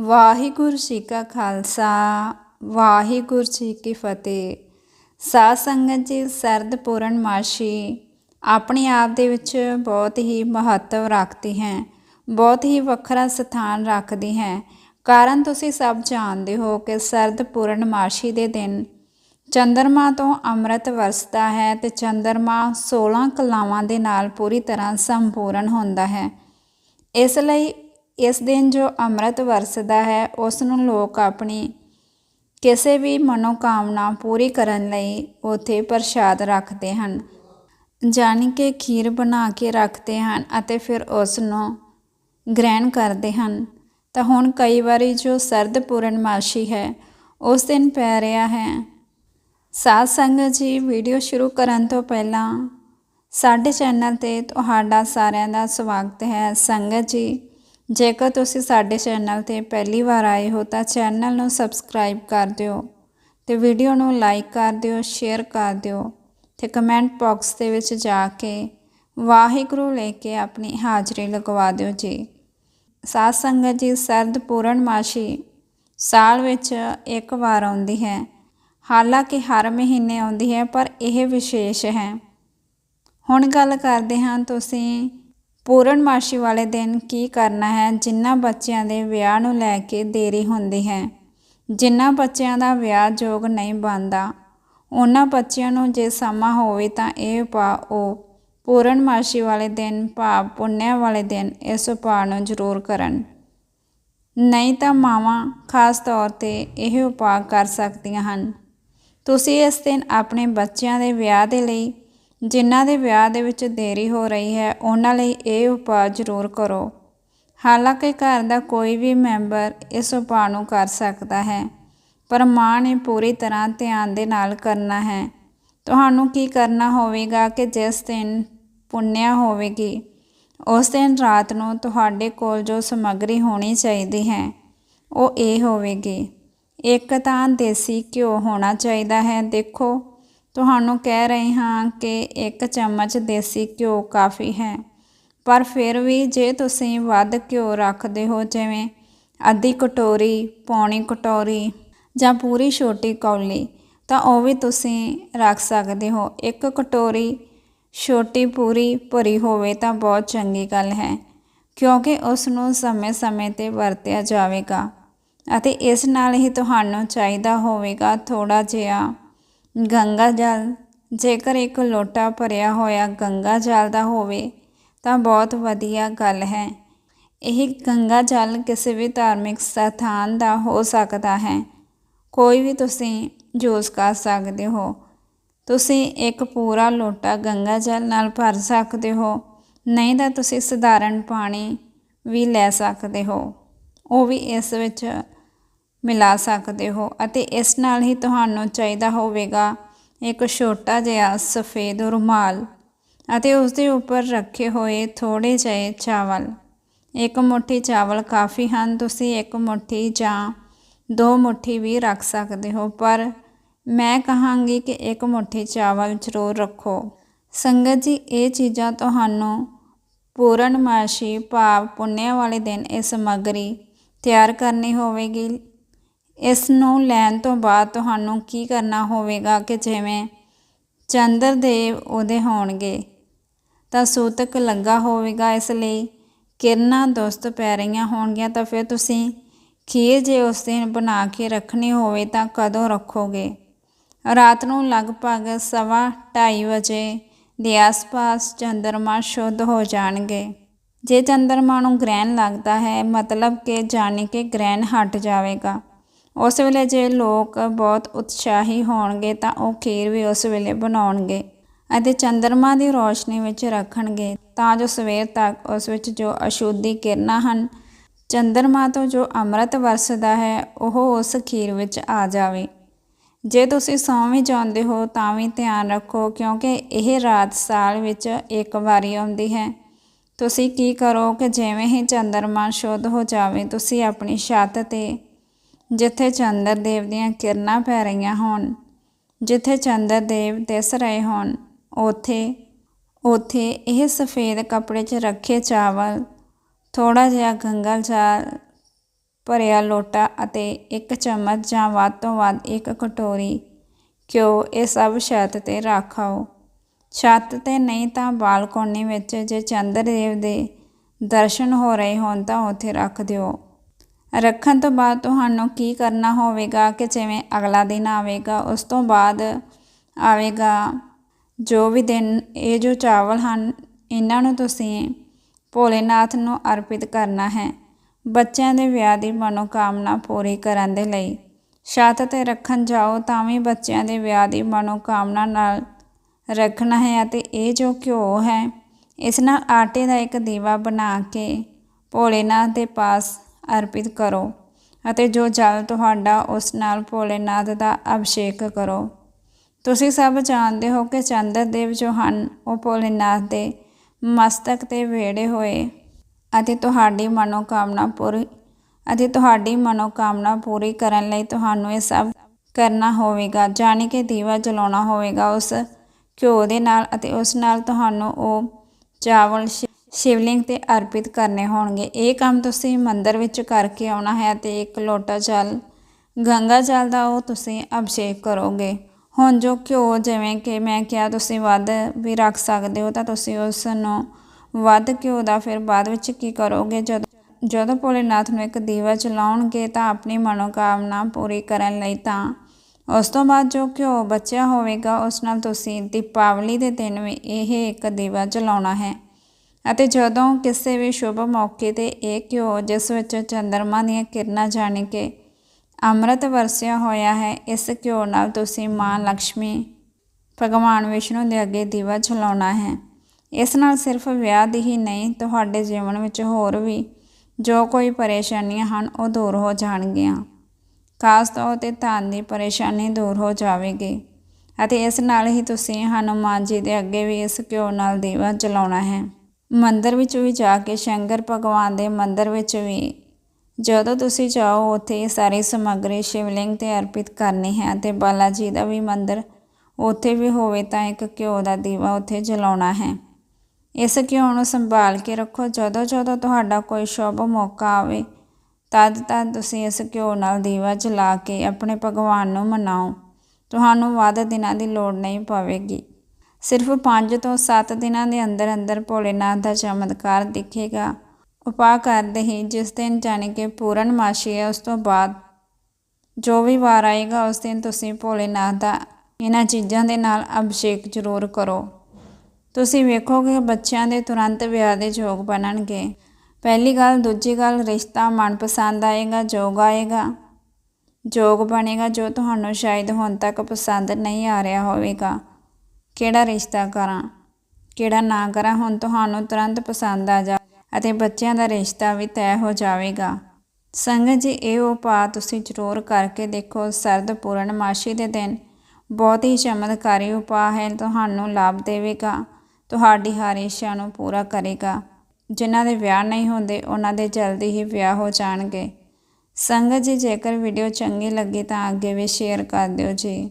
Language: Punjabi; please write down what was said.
ਵਾਹਿਗੁਰੂ ਜੀ ਕਾ ਖਾਲਸਾ, ਵਾਹਿਗੁਰੂ ਜੀ ਕੀ ਫਤਿਹ। ਸਾਧ ਸੰਗਤ ਜੀ, ਸਰਦ ਪੂਰਨਮਾਸ਼ੀ ਆਪਣੇ ਆਪ ਦੇ ਵਿੱਚ ਬਹੁਤ ਹੀ ਮਹੱਤਵ ਰੱਖਦੀ ਹੈ, ਬਹੁਤ ਹੀ ਵੱਖਰਾ ਸਥਾਨ ਰੱਖਦੀ ਹੈ। ਕਾਰਨ ਤੁਸੀਂ ਸਭ ਜਾਣਦੇ ਹੋ ਕਿ ਸਰਦ ਪੂਰਨਮਾਸ਼ੀ ਦੇ ਦਿਨ ਚੰਦਰਮਾ ਤੋਂ ਅੰਮ੍ਰਿਤ ਵਰਸਦਾ ਹੈ ਤੇ ਚੰਦਰਮਾ 16 ਕਲਾਵਾਂ ਦੇ ਨਾਲ ਪੂਰੀ ਤਰ੍ਹਾਂ ਸੰਪੂਰਨ ਹੁੰਦਾ ਹੈ। ਇਸ ਲਈ ਇਸ ਦਿਨ ਜੋ ਅੰਮ੍ਰਿਤ ਵਰਸਦਾ ਹੈ ਉਸ ਨੂੰ ਲੋਕ ਆਪਣੀ ਕਿਸੇ ਵੀ ਮਨੋਕਾਮਨਾ ਪੂਰੀ ਕਰਨ ਲਈ ਉਥੇ ਪ੍ਰਸ਼ਾਦ ਰੱਖਦੇ ਹਨ। ਜਾਣੀ ਕਿ ਖੀਰ ਬਣਾ ਕੇ ਰੱਖਦੇ ਹਨ ਅਤੇ ਫਿਰ ਉਸ ਨੂੰ ਗ੍ਰਹਿਣ ਕਰਦੇ ਹਨ। ਤਾਂ ਹੁਣ ਕਈ ਵਾਰੀ ਜੋ ਸਰਦ ਪੂਰਨਮਾਸ਼ੀ ਹੈ, ਉਸ ਦਿਨ ਪੈ ਰਿਹਾ ਹੈ। ਸਾਧ ਸੰਗਤ ਜੀ, ਵੀਡੀਓ ਸ਼ੁਰੂ ਕਰਨ ਤੋਂ ਪਹਿਲਾਂ ਸਾਡੇ ਚੈਨਲ ਤੇ ਤੁਹਾਡਾ ਸਾਰਿਆਂ ਦਾ ਸਵਾਗਤ ਹੈ। ਸੰਗਤ ਜੀ ਜੇਕਰ ਤੁਸੀਂ ਸਾਡੇ ਚੈਨਲ ਤੇ ਪਹਿਲੀ ਵਾਰ ਆਏ ਹੋ ਤਾਂ ਚੈਨਲ ਨੂੰ ਸਬਸਕ੍ਰਾਈਬ ਕਰ ਦਿਓ ਤੇ ਵੀਡੀਓ ਨੂੰ ਲਾਈਕ ਕਰ ਦਿਓ, ਸ਼ੇਅਰ ਕਰ ਦਿਓ ਤੇ ਕਮੈਂਟ ਬਾਕਸ ਦੇ ਵਿੱਚ ਜਾ ਕੇ ਵਾਹਿਗੁਰੂ ਲੈ ਕੇ ਆਪਣੀ ਹਾਜ਼ਰੀ ਲਗਵਾ ਦਿਓ ਜੀ। ਸਾਧ ਸੰਗਤ ਜੀ, ਸਰਦ ਪੂਰਨਮਾਸ਼ੀ ਸਾਲ ਵਿੱਚ ਇੱਕ ਵਾਰ ਆਉਂਦੀ ਹੈ। ਹਾਲਾਂਕਿ ਹਰ ਮਹੀਨੇ ਆਉਂਦੀ ਹੈ, ਪਰ ਇਹ ਵਿਸ਼ੇਸ਼ ਹੈ। ਹੁਣ ਗੱਲ ਕਰਦੇ ਹਾਂ ਤੁਸੀਂ ਪੂਰਨਮਾਸ਼ੀ ਵਾਲੇ ਦਿਨ ਕੀ ਕਰਨਾ ਹੈ? ਜਿਨ੍ਹਾਂ ਬੱਚਿਆਂ ਦੇ ਵਿਆਹ ਨੂੰ ਲੈ ਕੇ ਦੇਰੀ ਹੁੰਦੀ ਹੈ। ਜਿਨ੍ਹਾਂ ਬੱਚਿਆਂ ਦਾ ਵਿਆਹ ਯੋਗ ਨਹੀਂ ਬਣਦਾ, ਉਹਨਾਂ ਬੱਚਿਆਂ ਨੂੰ ਜੇ ਸਮਾਂ ਹੋਵੇ ਤਾਂ ਇਹ ਉਪਾਅ ਉਹ ਪੂਰਨਮਾਸ਼ੀ ਵਾਲੇ ਦਿਨ, ਭਾਵ ਪੁੰਨਿਆ ਵਾਲੇ ਦਿਨ ਇਸ ਉਪਾਅ ਨੂੰ ਜ਼ਰੂਰ ਕਰਨ। ਨਹੀਂ ਤਾਂ ਮਾਵਾਂ ਖਾਸ ਤੌਰ ਤੇ ਇਹ ਉਪਾਅ ਕਰ ਸਕਦੀਆਂ ਹਨ। ਤੁਸੀਂ ਇਸ ਦਿਨ ਆਪਣੇ ਬੱਚਿਆਂ ਦੇ ਵਿਆਹ ਦੇ ਲਈ ਜਿਨ੍ਹਾਂ ਦੇ ਵਿਆਹ ਦੇ ਵਿੱਚ ਦੇਰੀ ਹੋ ਰਹੀ ਹੈ, ਉਹਨਾਂ ਲਈ ਇਹ ਉਪਾਅ ਜ਼ਰੂਰ ਕਰੋ। ਹਾਲਾਂਕਿ ਘਰ ਦਾ ਕੋਈ ਵੀ ਮੈਂਬਰ ਇਸ ਉਪਾਅ ਨੂੰ ਕਰ ਸਕਦਾ ਹੈ, ਪਰ ਮਾਂ ਨੇ ਪੂਰੀ ਤਰ੍ਹਾਂ ਧਿਆਨ ਦੇ ਨਾਲ ਕਰਨਾ ਹੈ। ਤੁਹਾਨੂੰ ਕੀ ਕਰਨਾ ਹੋਵੇਗਾ ਕਿ ਜਿਸ ਦਿਨ ਪੁੰਨਿਆ ਹੋਵੇਗੀ, ਉਸ ਦਿਨ ਰਾਤ ਨੂੰ ਤੁਹਾਡੇ ਕੋਲ ਜੋ ਸਮੱਗਰੀ ਹੋਣੀ ਚਾਹੀਦੀ ਹੈ, ਉਹ ਇਹ ਹੋਵੇਗੀ। ਇੱਕ ਤਾਂ ਦੇਸੀ ਘਿਓ ਹੋਣਾ ਚਾਹੀਦਾ ਹੈ, ਦੇਖੋ। ਤੁਹਾਨੂੰ ਕਹਿ ਰਹੇ ਹਾਂ ਕਿ ਇੱਕ ਚਮਚ ਦੇਸੀ ਘਿਓ ਕਾਫੀ ਹੈ। ਪਰ ਫਿਰ ਵੀ ਜੇ ਤੁਸੀਂ ਵੱਧ ਘਿਓ ਰੱਖਦੇ ਹੋ, ਜਿਵੇਂ ਅੱਧੀ ਕਟੋਰੀ, ਪੌਣੀ ਕਟੋਰੀ ਜਾਂ ਪੂਰੀ ਛੋਟੀ ਕੌਲੀ, ਤਾਂ ਉਹ ਵੀ ਤੁਸੀਂ ਰੱਖ ਸਕਦੇ ਹੋ। ਇੱਕ ਕਟੋਰੀ ਛੋਟੀ ਪੂਰੀ ਭਰੀ ਹੋਵੇ ਤਾਂ ਬਹੁਤ ਚੰਗੀ ਗੱਲ ਹੈ, ਕਿਉਂਕਿ ਉਸ ਨੂੰ ਸਮੇਂ-ਸਮੇਂ ਤੇ ਵਰਤਿਆ ਜਾਵੇਗਾ ਅਤੇ ਇਸ ਨਾਲ ਹੀ ਤੁਹਾਨੂੰ ਚਾਹੀਦਾ ਹੋਵੇਗਾ ਥੋੜਾ ਜਿਹਾ ਗੰਗਾ ਜਲ। ਜੇਕਰ ਇੱਕ ਲੋਟਾ ਭਰਿਆ ਹੋਇਆ ਗੰਗਾ ਜਲ ਦਾ ਹੋਵੇ, ਤਾਂ ਬਹੁਤ ਵਧੀਆ ਗੱਲ ਹੈ। ਇਹ ਗੰਗਾ ਜਲ ਕਿਸੇ ਵੀ ਧਾਰਮਿਕ ਸਥਾਨ ਦਾ ਹੋ ਸਕਦਾ ਹੈ। ਕੋਈ ਵੀ ਤੁਸੀਂ ਯੂਜ਼ ਕਰ ਸਕਦੇ ਹੋ। ਤੁਸੀਂ ਇੱਕ ਪੂਰਾ ਲੋਟਾ ਗੰਗਾ ਜਲ ਨਾਲ ਭਰ ਸਕਦੇ ਹੋ। ਨਹੀਂ ਤਾਂ ਤੁਸੀਂ ਸਧਾਰਨ ਪਾਣੀ ਵੀ ਲੈ ਸਕਦੇ ਹੋ। ਉਹ ਵੀ ਇਸ ਵਿੱਚ ਮਿਲਾ ਸਕਦੇ ਹੋ ਅਤੇ ਇਸ ਨਾਲ ਹੀ ਤੁਹਾਨੂੰ ਚਾਹੀਦਾ ਹੋਵੇਗਾ ਇੱਕ ਛੋਟਾ ਜਿਹਾ ਸਫੇਦ ਰੁਮਾਲ ਅਤੇ ਉਸ ਦੇ ਉੱਪਰ ਰੱਖੇ ਹੋਏ ਥੋੜੇ ਜਿਹੇ ਚਾਵਲ। ਇੱਕ ਮੁਠੀ ਚਾਵਲ ਕਾਫੀ ਹਨ, ਤੁਸੀਂ ਇੱਕ ਮੁਠੀ ਜਾਂ ਦੋ ਮੁਠੀ ਵੀ ਰੱਖ ਸਕਦੇ ਹੋ, ਪਰ ਮੈਂ ਕਹਾਂਗੀ ਕਿ ਇੱਕ ਮੁਠੀ ਚਾਵਲ ਜ਼ਰੂਰ ਰੱਖੋ। ਸੰਗਤ ਜੀ, ਇਹ ਚੀਜ਼ਾਂ ਤੁਹਾਨੂੰ ਪੂਰਨਮਾਸ਼ੀ ਭਾਵ ਪੁੰਨਿਆ ਵਾਲੇ ਦਿਨ ਇਹ ਸਮੱਗਰੀ ਤਿਆਰ ਕਰਨੀ ਹੋਵੇਗੀ। ਇਸ ਨੂੰ ਲੈਣ ਤੋਂ ਬਾਅਦ ਤੁਹਾਨੂੰ ਕੀ ਕਰਨਾ ਹੋਵੇਗਾ ਕਿ ਜਿਵੇਂ ਚੰਦਰ ਦੇਵ ਉਹਦੇ ਹੋਣਗੇ, ਤਾਂ ਸੂਤਕ ਲੱਗਾ ਹੋਵੇਗਾ ਇਸ ਲਈ। ਕਿਰਨਾਂ ਦੋਸਤ ਪੈ ਰਹੀਆਂ ਹੋਣਗੀਆਂ, ਤਾਂ ਫਿਰ ਤੁਸੀਂ ਖੀਰ ਜੇ ਉਸ ਦਿਨ ਬਣਾ ਕੇ ਰੱਖਣੀ ਹੋਵੇ ਤਾਂ ਕਦੋਂ ਰੱਖੋਗੇ? ਰਾਤ ਨੂੰ ਲਗਭਗ ਸਵਾ 2:30 ਵਜੇ ਦੇ ਆਸ-ਪਾਸ ਚੰਦਰਮਾ ਸ਼ੁੱਧ ਹੋ ਜਾਣਗੇ। ਜੇ ਚੰਦਰਮਾ ਨੂੰ ਗ੍ਰਹਿਣ ਲੱਗਦਾ ਹੈ, ਮਤਲਬ ਕਿ ਜਾਣੀ ਕਿ ਗ੍ਰਹਿਣ ਹਟ ਜਾਵੇਗਾ। ਉਸ ਵੇਲੇ ਜੇ ਲੋਕ ਬਹੁਤ ਉਤਸ਼ਾਹੀ ਹੋਣਗੇ ਤਾਂ ਉਹ ਖੀਰ ਵੀ ਉਸ ਵੇਲੇ ਬਣਾਉਣਗੇ ਅਤੇ ਚੰਦਰਮਾ ਦੀ ਰੋਸ਼ਨੀ ਵਿੱਚ ਰੱਖਣਗੇ। ਤਾਂ ਜੋ ਸਵੇਰ ਤੱਕ ਉਸ ਵਿੱਚ ਜੋ ਅਸ਼ੁੱਧੀ ਕਿਰਨਾਂ ਹਨ, ਚੰਦਰਮਾ ਤੋਂ ਜੋ ਅੰਮ੍ਰਿਤ ਵਰਸਦਾ ਹੈ, ਉਹ ਉਸ ਖੀਰ ਵਿੱਚ ਆ ਜਾਵੇ। ਜੇ ਤੁਸੀਂ ਸੌਂ ਵੀ ਜਾਂਦੇ ਹੋ ਤਾਂ ਵੀ ਧਿਆਨ ਰੱਖੋ ਕਿਉਂਕਿ ਇਹ ਰਾਤ ਸਾਲ ਵਿੱਚ ਇੱਕ ਵਾਰੀ ਆਉਂਦੀ ਹੈ। ਤੁਸੀਂ ਕੀ ਕਰੋ ਕਿ ਜਿਵੇਂ ਹੀ ਚੰਦਰਮਾ ਸ਼ੁੱਧ ਹੋ ਜਾਵੇ, ਤੁਸੀਂ ਆਪਣੀ ਛੱਤ ਤੇ ਜਿੱਥੇ ਚੰਦਰ ਦੇਵ ਦੀਆਂ ਕਿਰਨਾਂ ਪੈ ਰਹੀਆਂ ਹੋਣ, ਜਿੱਥੇ ਚੰਦਰ ਦੇਵ ਦਿਸ ਰਹੇ ਹੋਣ, ਉਥੇ ਉਥੇ ਇਹ ਸਫੇਦ ਕੱਪੜੇ 'ਚ ਰੱਖੇ ਚਾਵਲ ਥੋੜਾ ਜਿਹਾ ਗੰਗਾ ਜਲ, ਭਰਿਆ ਲੋਟਾ ਅਤੇ ਇੱਕ ਚਮਚ ਜਾਂ ਵੱਧ ਤੋਂ ਵੱਧ ਇੱਕ ਕਟੋਰੀ ਘਿਓ, ਇਹ ਸਭ ਛੱਤ ਤੇ ਰੱਖ ਆਓ ਛੱਤ ਤੇ ਨਹੀਂ ਤਾਂ ਬਾਲਕੋਨੀ ਵਿੱਚ ਜੇ ਚੰਦਰ ਦੇਵ ਦੇ ਦਰਸ਼ਨ ਹੋ ਰਹੇ ਹੋਣ ਤਾਂ ਉੱਥੇ ਰੱਖ ਦਿਓ। ਰੱਖਣ ਤੋਂ ਬਾਅਦ ਤੁਹਾਨੂੰ ਕੀ ਕਰਨਾ ਹੋਵੇਗਾ ਕਿ ਜਿਵੇਂ ਅਗਲਾ ਦਿਨ ਆਵੇਗਾ, ਉਸ ਤੋਂ ਬਾਅਦ ਆਵੇਗਾ ਜੋ ਵੀ ਦਿਨ ਇਹ ਜੋ ਚਾਵਲ ਹਨ, ਇਹਨਾਂ ਨੂੰ ਤੁਸੀਂ ਭੋਲੇਨਾਥ ਨੂੰ ਅਰਪਿਤ ਕਰਨਾ ਹੈ। ਬੱਚਿਆਂ ਦੇ ਵਿਆਹ ਦੀ ਮਨੋਕਾਮਨਾ ਪੂਰੀ ਕਰਨ ਦੇ ਲਈ ਛੱਤ ਤੇ ਰੱਖਣ ਜਾਓ, ਤਾਂ ਵੀ ਬੱਚਿਆਂ ਦੇ ਵਿਆਹ ਦੀ ਮਨੋਕਾਮਨਾ ਨਾਲ ਰੱਖਣਾ ਹੈ ਅਤੇ ਇਹ ਜੋ ਘਿਓ ਹੈ, ਇਸ ਨਾਲ ਆਟੇ ਦਾ ਇੱਕ ਦੀਵਾ ਬਣਾ ਕੇ ਭੋਲੇਨਾਥ ਦੇ ਪਾਸ ਅਰਪਿਤ ਕਰੋ ਅਤੇ ਜੋ ਜਲ ਤੁਹਾਡਾ ਉਸ ਨਾਲ ਭੋਲੇਨਾਥ ਦਾ ਅਭਿਸ਼ੇਕ ਕਰੋ। ਤੁਸੀਂ ਸਭ ਜਾਣਦੇ ਹੋ ਕਿ ਚੰਦਰ ਦੇਵ ਜੋ ਹਨ, ਉਹ ਭੋਲੇਨਾਥ ਦੇ ਮਸਤਕ ਤੇ ਵੇੜੇ ਹੋਏ ਅਤੇ ਤੁਹਾਡੀ ਮਨੋਕਾਮਨਾ ਪੂਰੀ ਅਤੇ ਤੁਹਾਡੀ ਮਨੋਕਾਮਨਾ ਪੂਰੀ ਕਰਨ ਲਈ ਤੁਹਾਨੂੰ ਇਹ ਸਭ ਕਰਨਾ ਹੋਵੇਗਾ, ਜਾਣੀ ਕਿ ਦੀਵਾ ਜਲਾਉਣਾ ਹੋਵੇਗਾ ਉਸ ਘਿਓ ਦੇ ਨਾਲ ਅਤੇ ਉਸ ਨਾਲ ਤੁਹਾਨੂੰ ਉਹ ਚਾਵਲ ਸ਼ਿਵਲਿੰਗ ਤੇ ਅਰਪਿਤ ਕਰਨੇ ਹੋਣਗੇ। ਇਹ ਕੰਮ ਤੁਸੀਂ ਮੰਦਰ ਵਿੱਚ ਕਰਕੇ ਆਉਣਾ ਹੈ ਤੇ ਇੱਕ ਲੋਟਾ ਜਲ, ਗੰਗਾ ਜਲ ਦਾ ਉਹ ਤੁਸੀਂ ਅਭਿਸ਼ੇਕ ਕਰੋਗੇ। ਹੁਣ ਜੋ ਘਿਓ ਜਿਵੇਂ ਕਿ ਮੈਂ ਕਿਹਾ ਤੁਸੀਂ ਵੱਧ ਵੀ ਰੱਖ ਸਕਦੇ ਹੋ ਤਾਂ ਤੁਸੀਂ ਉਸ ਨੂੰ ਵੱਧ ਘਿਓ ਦਾ ਫਿਰ ਬਾਅਦ ਵਿੱਚ ਕੀ ਕਰੋਗੇ? ਜਦ ਜਦੋਂ ਭੋਲੇਨਾਥ ਨੂੰ ਇੱਕ ਦੀਵਾ ਜਲਾਉਣਗੇ ਤਾਂ ਆਪਣੀ ਮਨੋਕਾਮਨਾ ਪੂਰੀ ਕਰਨ ਲਈ ਤਾਂ ਉਸ ਤੋਂ ਬਾਅਦ ਜੋ ਘਿਓ ਬਚਿਆ ਹੋਵੇਗਾ, ਉਸ ਨਾਲ ਤੁਸੀਂ ਦੀਪਾਵਲੀ ਦੇ ਦਿਨ ਵੀ ਇਹ ਇੱਕ ਦੀਵਾ ਜਲਾਉਣਾ ਹੈ। ਅਤੇ ਜਦੋਂ ਕਿਸੇ ਵੀ ਸ਼ੁਭ ਮੌਕੇ ਤੇ ਇਹ ਘਿਓ, ਜਿਸ ਵਿੱਚ ਚੰਦਰਮਾ ਦੀਆਂ ਕਿਰਨਾਂ ਜਾਣੀ ਕਿ ਅੰਮ੍ਰਿਤ ਵਰਸਿਆ ਹੋਇਆ ਹੈ, ਇਸ ਘਿਓ ਨਾਲ ਤੁਸੀਂ ਮਾਂ ਲక్ష్ਮੀ ਭਗਵਾਨ ਵਿਸ਼ਨੂੰ ਦੇ ਅੱਗੇ ਦੀਵਾ ਜਲਾਉਣਾ ਹੈ। ਇਸ ਨਾਲ ਸਿਰਫ ਵਿਆਹ ਦੀ ਹੀ ਨਹੀਂ, ਤੁਹਾਡੇ ਜੀਵਨ ਵਿੱਚ ਹੋਰ ਵੀ ਜੋ ਕੋਈ ਪਰੇਸ਼ਾਨੀਆਂ ਹਨ, ਉਹ ਦੂਰ ਹੋ ਜਾਣਗੀਆਂ। ਖਾਸ ਤੌਰ ਤੇ ਧਨ ਦੀ ਪਰੇਸ਼ਾਨੀ ਦੂਰ ਹੋ ਜਾਵੇਗੀ। ਅਤੇ ਇਸ ਨਾਲ ਹੀ ਤੁਸੀਂ ਹਨੂਮਾਨ ਜੀ ਦੇ ਅੱਗੇ ਵੀ ਇਸ ਘਿਓ ਨਾਲ ਦੀਵਾ ਜਲਾਉਣਾ ਹੈ। ਮੰਦਰ ਵਿੱਚ ਵੀ ਜਾ ਕੇ, ਸ਼ੰਕਰ ਭਗਵਾਨ ਦੇ ਮੰਦਰ ਵਿੱਚ ਵੀ, ਜਦੋਂ ਤੁਸੀਂ ਜਾਓ, ਉੱਥੇ ਇਹ ਸਾਰੀ ਸਮੱਗਰੀ ਸ਼ਿਵਲਿੰਗ ਤੇ ਅਰਪਿਤ ਕਰਨੀ ਹੈ ਅਤੇ ਬਾਲਾ ਜੀ ਦਾ ਵੀ ਮੰਦਰ ਉੱਥੇ ਵੀ ਹੋਵੇ ਤਾਂ ਇੱਕ ਘਿਓ ਦਾ ਦੀਵਾ ਉੱਥੇ ਜਲਾਉਣਾ ਹੈ। ਇਸ ਘਿਓ ਨੂੰ ਸੰਭਾਲ ਕੇ ਰੱਖੋ। ਜਦੋਂ ਜਦੋਂ ਤੁਹਾਡਾ ਕੋਈ ਸ਼ੁਭ ਮੌਕਾ ਆਵੇ, ਤਦ ਤਦ ਤੁਸੀਂ ਇਸ ਘਿਓ ਨਾਲ ਦੀਵਾ ਜਲਾ ਕੇ ਆਪਣੇ ਭਗਵਾਨ ਨੂੰ ਮਨਾਓ। ਤੁਹਾਨੂੰ ਵੱਧ ਦਿਨਾਂ ਦੀ ਲੋੜ ਨਹੀਂ ਪਵੇਗੀ। ਸਿਰਫ 5 ਤੋਂ 7 ਦਿਨਾਂ ਦੇ ਅੰਦਰ ਅੰਦਰ ਭੋਲੇਨਾਥ ਦਾ ਚਮਤਕਾਰ ਦਿਖੇਗਾ। ਉਪਾਅ ਕਰਦੇ ਹੀ ਜਿਸ ਦਿਨ ਜਾਣੀ ਕਿ ਪੂਰਨਮਾਸ਼ੀ ਹੈ, ਉਸ ਤੋਂ ਬਾਅਦ ਜੋ ਵੀ ਵਾਰ ਆਏਗਾ, ਉਸ ਦਿਨ ਤੁਸੀਂ ਭੋਲੇਨਾਥ ਦਾ ਇਹਨਾਂ ਚੀਜ਼ਾਂ ਦੇ ਨਾਲ ਅਭਿਸ਼ੇਕ ਜ਼ਰੂਰ ਕਰੋ। ਤੁਸੀਂ ਵੇਖੋਗੇ ਬੱਚਿਆਂ ਦੇ ਤੁਰੰਤ ਵਿਆਹ ਦੇ ਯੋਗ ਬਣਨਗੇ। ਪਹਿਲੀ ਗੱਲ, ਦੂਜੀ ਗੱਲ, ਰਿਸ਼ਤਾ ਮਨਪਸੰਦ ਆਏਗਾ, ਜੋਗ ਆਏਗਾ। ਜੋਗ ਬਣੇਗਾ ਜੋ ਤੁਹਾਨੂੰ ਸ਼ਾਇਦ ਹੁਣ ਤੱਕ ਪਸੰਦ ਨਹੀਂ ਆ ਰਿਹਾ ਹੋਵੇਗਾ। ਕਿਹੜਾ ਰਿਸ਼ਤਾ ਕਰਾਂ? ਕਿਹੜਾ ਨਾ ਕਰਾਂ? ਹੁਣ ਤੁਹਾਨੂੰ ਤੁਰੰਤ ਪਸੰਦ ਆ ਜਾ ਅਤੇ ਬੱਚਿਆਂ ਦਾ ਰਿਸ਼ਤਾ ਵੀ ਤੈਅ ਹੋ ਜਾਵੇਗਾ। ਸੰਗਤ ਜੀ, ਇਹ ਉਪਾਅ ਤੁਸੀਂ ਜ਼ਰੂਰ ਕਰਕੇ ਦੇਖੋ। ਸਰਦ ਪੂਰਨਮਾਸ਼ੀ ਦੇ ਦਿਨ। ਬਹੁਤ ਹੀ ਚਮਤਕਾਰੀ ਉਪਾਅ ਹੈ। ਤੁਹਾਨੂੰ ਲਾਭ ਦੇਵੇਗਾ। ਤੁਹਾਡੀ ਹਰ ਇੱਛਾ ਨੂੰ ਪੂਰਾ ਕਰੇਗਾ। ਜਿਨ੍ਹਾਂ ਦੇ ਵਿਆਹ ਨਹੀਂ ਹੁੰਦੇ, ਉਹਨਾਂ ਦੇ ਜਲਦੀ ਹੀ ਵਿਆਹ ਹੋ ਜਾਣਗੇ। ਸੰਗਤ ਜੀ, ਜੇਕਰ ਵੀਡੀਓ ਚੰਗੀ ਲੱਗੀ ਤਾਂ ਅੱਗੇ ਵੀ ਸ਼ੇਅਰ ਕਰ ਦਿਓ ਜੀ।